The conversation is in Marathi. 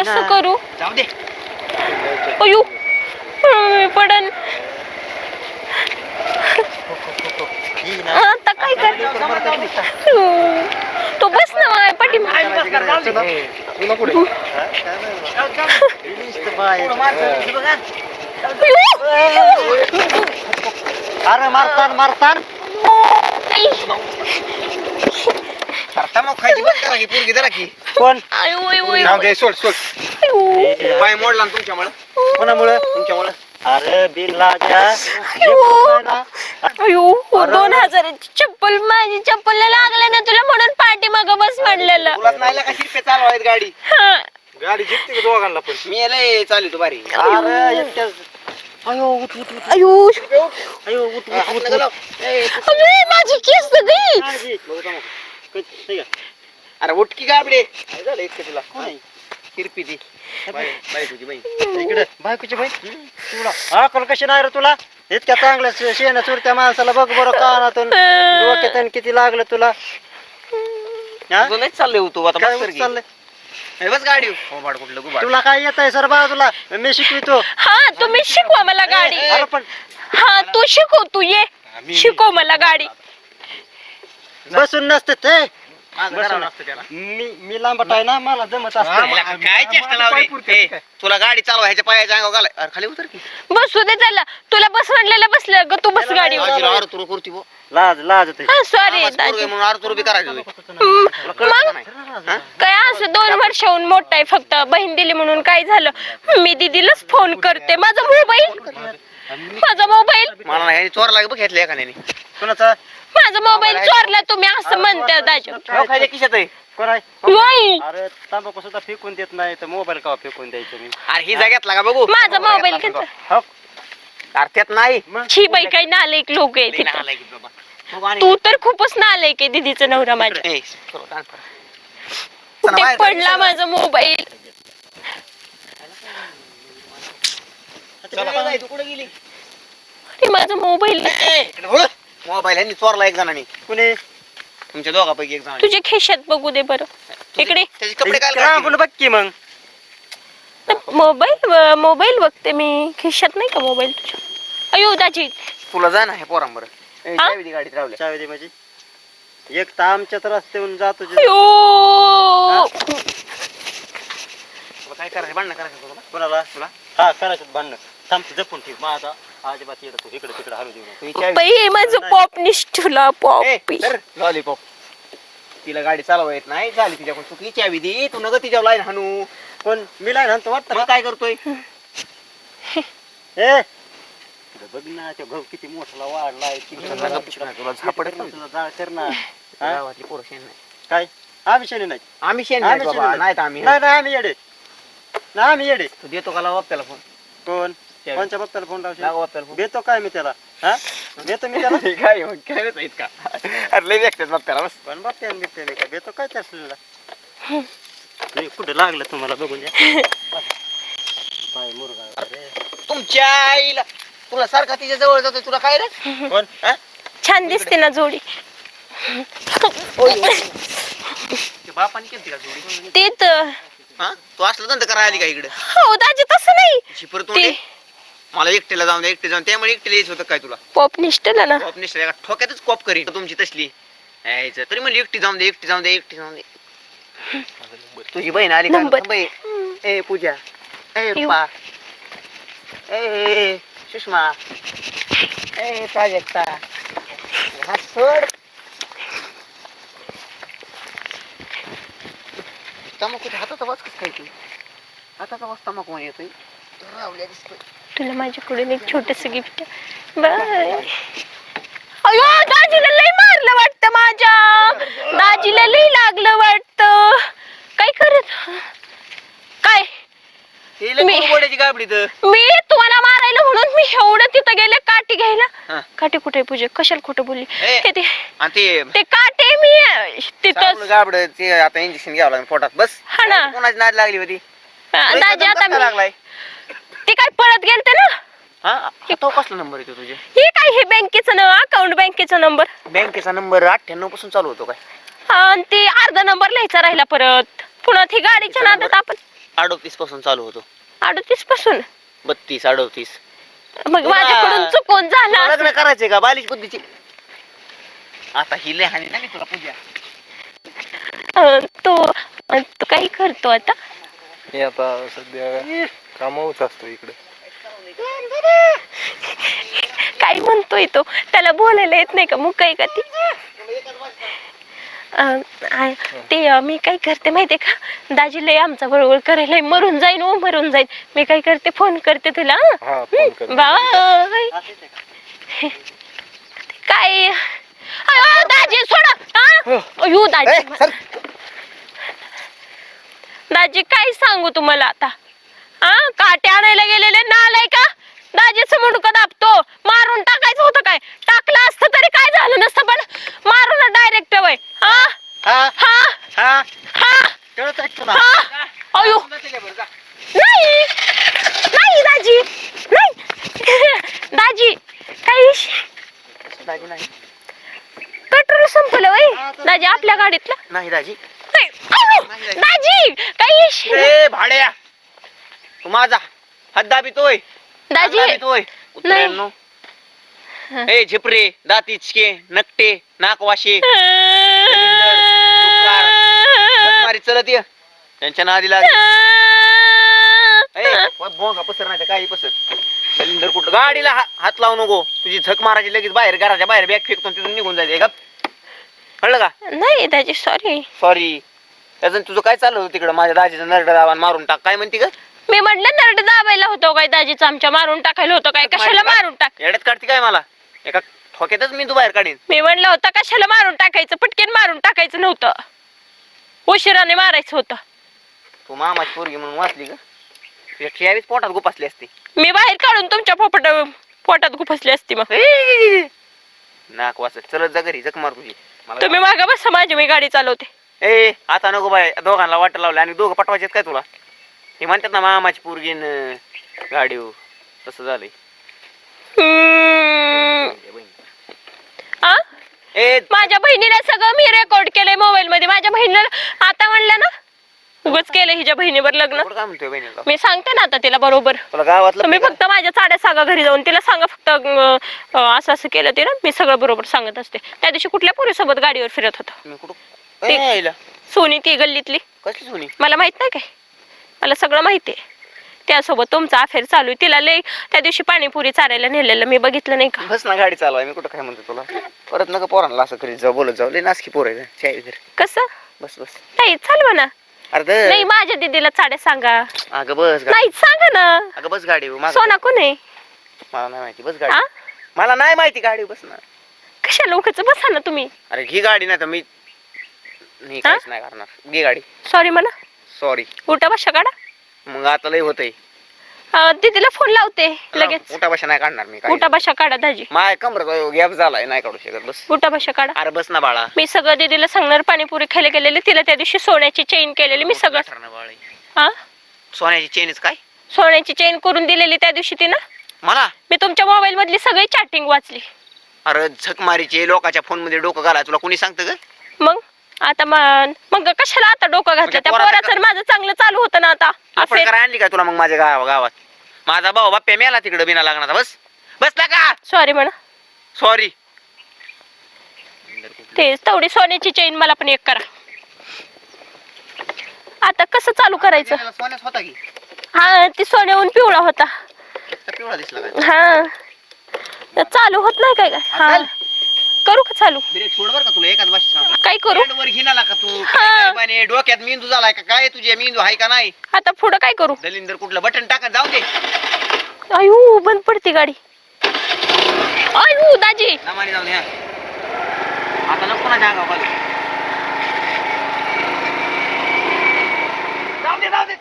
कसं करू? जाऊ दे. अयो पडन. ही ना आता काय कर. तो बस ना तुला पुढे हा. अरे मारतान मारतान. आता मग खायची बंद करा की पोरगी जरा की. कोण? आय, ओय, ओय, जाऊ ओय. दे सोड सोड. पाय मोडला ना तुमच्यामुळं. कोणामुळे? तुमच्यामुळं. अरे अयो. दोन हजाराची चप्पल माझी चप्पल लागलं ना तुला म्हणून पाठी माग बस म्हणलेलं. तुलाच नाही का शिरपे चालू आहेत गाडी. हा. गाडी जिंकते का दोघांना पण? मी लय चालू तू बारी अरे एकट्याच. अयो उठ उठ उठ. अयो अयो उठ उठ उठ. ए, माझी केस गई काळजी. बघू का नाही का? अरे उठकी गाबडे. काय झालं इतकं तुला? शिरपी ती. बाई बाई तुझी बाई इकडे बायकोची बाई तुला अकल कशी नाही रे तुला? इतक्या चांगल्या शेण चुरत्या माणसाला बघ बरं कानातून. किती लागलं तुला? हा? तुझं नाही चाललंय तू आता काय बस. चाललंय? हे गाडी. हो बाड कुठलं गुबाड. तुला काय येत आहे सर बाजूला? मी शिकवितो हा तुम्ही शिकवा मला गाडी. अरे पण हा तू शिकव तू ये. शिकव मला गाडी. बसून नसते ते. माझं बस करावं ना. लागतं त्याला. मी मी लांबट आहे ना मला जमत असत. काय चेष्टा लावली? ए, तुला गाडी चालवा ह्याच्या पायाच्या अंगावर घालाय. अरे खाली उतर की. बसू दे त्याला. तुला बस म्हणलेलं बसलं ग तू बस गाडीवर. आजीला आरतुर करती. लाज लाज हा सॉरी आवाज पोरगं आहे म्हणून आरतुर बी करायचं होय. मग तुला कळतं का नाही? काय असं दोन वर्षाहून मोठा आहे फक्त बहीण दिली म्हणून काय झालं? मी दीदीलाच फोन करते. माझा मोबाईल माझा मोबाईल मला नाही ह्याने चोरला बघ घेतलं एखाद्याने. कोणाचा? माझा मोबाईल चोरला तुम्ही असं म्हणता दाजू. हो, खायच्या खिशात आहे. कोण आहे? नाही. अरे तांबाखू सुद्धा फेकून देत नाही तर मोबाईल का फेकून द्यायचं मी? अरे ही जाग्यातला का बघू. माझा मोबाईल घेतला. हो अरे त्यात नाही. मग? छी बाई काही नालायक लोक आहे लई तिथं नालायक आहे बाबा. बघू आणि- तू तर खूपच नालायक आहे दीदीचा नवरा माझ्या. ए, चला, कान फड. चला, ते बाहेर पडला माझा मोबाईल चला. चला, तू कुठे गेली? अरे माझा मोबाईल. मोबाईल ह्यांनी चोरला एक जणांनी. कुणी? तुमच्या दोघापैकी एक जणांनी. तुझ्या खिशात बघू दे बरं. इकडे. त्याचे कपडे काय बघ की मग. मोबाईल मोबाईल बघते मी. खिशात नाही का मोबाईल तुझ्या? अयो दाजी. तुला जा ना हे? पोरांबर? गाडीत चावी दे माझी. एक तर आमच्यात रस्त्यावरून जातो काय करायचं? भांडणं करायचं तुला? कोणाला? तुला? हा करायचं भांडणं. थांब जपून ठेव. माझा अजिबात येतो तू इकडे तिकडे हलू देऊ नको. तुझी चावी- बाई माझं पॉप निष्ठुला ए, पॉप धर, लॉलीपॉप तिला गाडी चालवा येत नाही झाली तिच्याकडून चुकी चावी दे. तू नग तिच्या लाईन हाणू. पण मी वाटतं मग काय करतोय? ए बघ ना तो गहू किती मोठा वाढलाय किती तुला तुला झापडत नाही. तुला जाळ कर ना. हा? गावातली पोरं शेण नाही. काय? आम्ही शेणी नाही. आम्ही शेण आम्ही नाही शेण बाबा नाही. आम्ही. नाही नाही आम्ही येडे. नाही आम्ही येडे. तू देतो का लावा त्याला फोन कोण. कोणच्या बाप्पाला फोन लावशील? देतो काय मी त्याला? हा? देतो मी त्याला? काय मग काय नाही इतका अरे लय व्यक्त मग त्याला बस पण बाप्पा बिप्पा मी काय देतो काय त्याला मी कुठे लागलं तुम्हाला बघून द्या पाय मुरगा रे तुमच्या आईला तुला सारखा तिच्या जवळ जातोय तुला काय रे? कोण? हा? छान दिसते ना जोडी. ते बापाने केली का जोडी? ते तर. हा? तू असलं धंदा करायला आली का इकडे? हो दाजी तसं नाही. शिपर ते तोंडे मला एकटीला जाऊन दे एकटे जाऊन त्यामुळे एकटीला यायचं होतं काय तुला? पॉप निष्ठला ना. कॉप एका ठोक्यातच कॉप करी तुमची तसली. यायचं. तरी म्हणली एकटी जाऊन दे एकटी जाऊन दे एकटी जाऊन दे. तुझी बहीण आली का? नंबर. थांब ए. पूजा. ए रुपा ए, ए ए, सुषमा. ए प्राजक्ता. सोड. तमाखू हाताचा वाज कसं काय तू हाताचा तमाखू म्हणे येतोय. रावल्या दिसतोय. तुला माझ्याकडून एक छोटस गिफ्ट बाय. अयो दाजीला लई मारलं वाटतं माझ्या. दाजीला लई लागलं वाटतं. काय करत? काय? मी- गोड्याची गाबडी तर मी तुम्हाला मारायला म्हणून मी एवढं तिथं गेले काठी घ्यायला. हा. काठी कुठे पूजे? कशाला खोटं बोलली. ते काटे मी तिथं गाबड ते आता इंजेक्शन घ्यावं लागेल पोटात. बस. हा ना. कोणाची नाद लागली होती? दाजी आता लागलाय. ते काय पळत गेलते ना? हा तो कसला नंबर येतो तुझे हे काय हे बँकेचं ना अकाउंट बँकेचा नंबर बँकेचा नंबर अठ्ठ्याण्णवपासून चालू होतो काय? आणि ते अर्धा नंबर लिहायचा राहिला परत. पुन्हा ती गाडीच्या नादात आपण अडोतीसपासून चालू होतो. अडतीसपासून? बत्तीस अडोतीस. मग माझ्याकडून चुकून झाला लग्न करायचंय का? बालिश बुद्धीची. आता ही लय हानी ना मी तुला पूजा. तो तो काही करतो आता? मी आता सध्या कामावच असतो इकडे. काय म्हणतोय तो? त्याला बोलायला येत नाही का? मग काय का ती? अं, आ- ते अं, मी काय करते माहितीये का? दाजी लय आमचा बरोबर करायला मरून जाईन ओ मरून जाईन. मी काय करते? फोन करते तुला हं? हा फोन कर बाय काय? अयो, दाजी सोडा. हा? अयो दाजी. दाजी काय सांगू तुम्हाला आता? हा काटे आणायला गेलेले नालाय का? दाजीचं मुंडकं दाबतो मारून टाकायचं होतं काय? टाकलं असतं तरी काय झालं नसतं पण मारून डायरेक्ट वय हा? हा? हा? हा? आहे अयो! नाही! नाही दाजी! नाही! दाजी काही दाजी नाही पेट्रोल संपलं वय. दाजी आपल्या गाडीतलं. नाही दाजी. नाही. अयो, दाजी! माझा. हात दाबितोय दाजी दाबितोय कुत्र्यांनो. ए झिपरे दातीचके नकटे नाकवाशे मारी चलत ये. त्यांच्या नादी लाग ए भोंगा पसर नाही काही पसर. दलिंदर कुठं गाडीला हा- हात लावू नको. तुझी झक मारायची लगेच बाहेर घराच्या बाहेर बॅग फेकतो आणि तिथून निघून जायचं गप. कळलं का? नाही दाजी सॉरी सॉरी त्याचं तुझं काय चालू होतं तिकडं? माझ्या दाजीचं नरड दावा मारून टाक. काय म्हणते ग? मी म्हटलं नरड दाबायला होतो काय दाजीचं आमच्या मारून टाकायला होतं काय? कशाला मारून टाक? येड्यात काढते काय मला? एका ठोक्यातच मी तू बाहेर काढीन. मी म्हणलं होतं कशाला मारून टाकायचं? पटकन मारून टाकायचं नव्हतं. उशिराने मारायचं होतं. तू मामाची पोरगी म्हणून वाचली ग. तुझ्या पोटात गुपासली असती. मी बाहेर काढून तुमच्या पोपट पोटात गुफसली असती मग. नाक वाचत चलत जा घरी जख मार तुझी मला तुम्ही मागा बसा माझी मी गाडी चालवते. ए आता नको बाय. दोघांना वाट लावले आणि दोघं पटवायचे काय तुला? हे म्हणतात ना मामाची पोरगी न गाडी तसं झालंय. हम्म. आ? ए माझ्या बहिणीने सगळं मी रेकॉर्ड केलंय मोबाईल मध्ये. माझ्या बहिणीला आता म्हणलं ना उगच केलं हिच्या बहिणीवर लग्न. कुठं काय म्हणतोय बहिणीला? मी सांगते ना आता तिला बरोबर. तुला गावातलं तुम्ही पेपर- फक्त माझ्या चाड्या सांगा घरी जाऊन. तिला सांगा फक्त अं, अं, असं असं केलं ते ना मी सगळं बरोबर सांगत असते. त्या दिवशी कुठल्या पोरीसोबत गाडीवर फिरत होता? मी कुठं? ते- ए, आईला. सोनी ती गल्लीतली. कसली सोनी? मला माहीत नाही काय. मला सगळं माहिती आहे. त्यासोबत तुमचा अफेअर चालू आहे. तिला लय त्या दिवशी पाणीपुरी चारायला नेलेलं मी बघितलं नाही का? बस ना गाडी चालवाय. मी कुठं काय म्हणतो तुला? परत नका पोरांना असं करीत जाऊ बोलत जाऊ. लय नासकी पोर आहे चाय कसं? बस बस. नाही चालवा ना. अरे नाही माझ्या दीदीला चाड्या सांगा. अगं बस गाडी. नाही सांगा ना. अगं बस गाडी. मागं. सोना कोण आहे? मला नाही माहिती. बस? गाडी. मला नाही माहिती गाडी बस ना. कशा लोकच? बसा ना तुम्ही. अरे घे गाडी नाही तर मी काहीच नाही करणार. घे गाडी. सॉरी म्हणा सॉरी उठा बशा काढा मग आता लय होतंय. अं, दीदीला फोन लावते लगेच. उठा बशा नाही काढणार मी उठा बशा काढा दाजी. माय कमर गॅप झालाय नाही काढू शकत बस. उठा बशा काढा. अरे बस ना बाळा. मी सगळं दीदीला सांगणार पाणीपुरी खायला गेलेली तिला त्या दिवशी सोन्याची चेन केलेली मी सगळं. ठरणार बाळे. हा सोन्याची चेनच काय? सोन्याची चेन करून दिलेली त्या दिवशी तिनं. मला? मी तुमच्या मोबाईल मधली सगळी चॅटिंग वाचली. अरे झक मारीचे लोकांच्या फोनमध्ये डोकं घालाय तुला कोणी सांगतं ग? मग? आता मन मग कशाला आता डोकं घातलं? त्या पोराचं माझं चांगलं चालू होतं ना आता. आपण आणली काय तुला मग माझ्या गावा गावात? माझा भाऊ बाप्प्या मेला तिकडे बिना लागणार बस. बसला का? सॉरी म्हणा. सॉरी ते तेवढी सोन्याची चेन मला पण एक करा. आता कसं चालू करायचं? सोन्याच होता की? हा ती सोन्याहून पिवळा होता. पिवळा दिसला काय हा. चालू होत नाही काय? काय हा. करू का चालू? ब्रेक सोड बर का तुला एकाच भाषेत सांगतो. काय करू? वर घेणार का तू. काय डोक्यात मेंदू झालाय का? काय तुझ्या मेंदू आहे का नाही? आता पुढं काय करू? दलिंदर कुठलं बटन टाकत जाऊ दे. अयो बंद पडते गाडी. अयो दाजी. नामाने आता नको ना जागा जाऊ दे जाऊ दे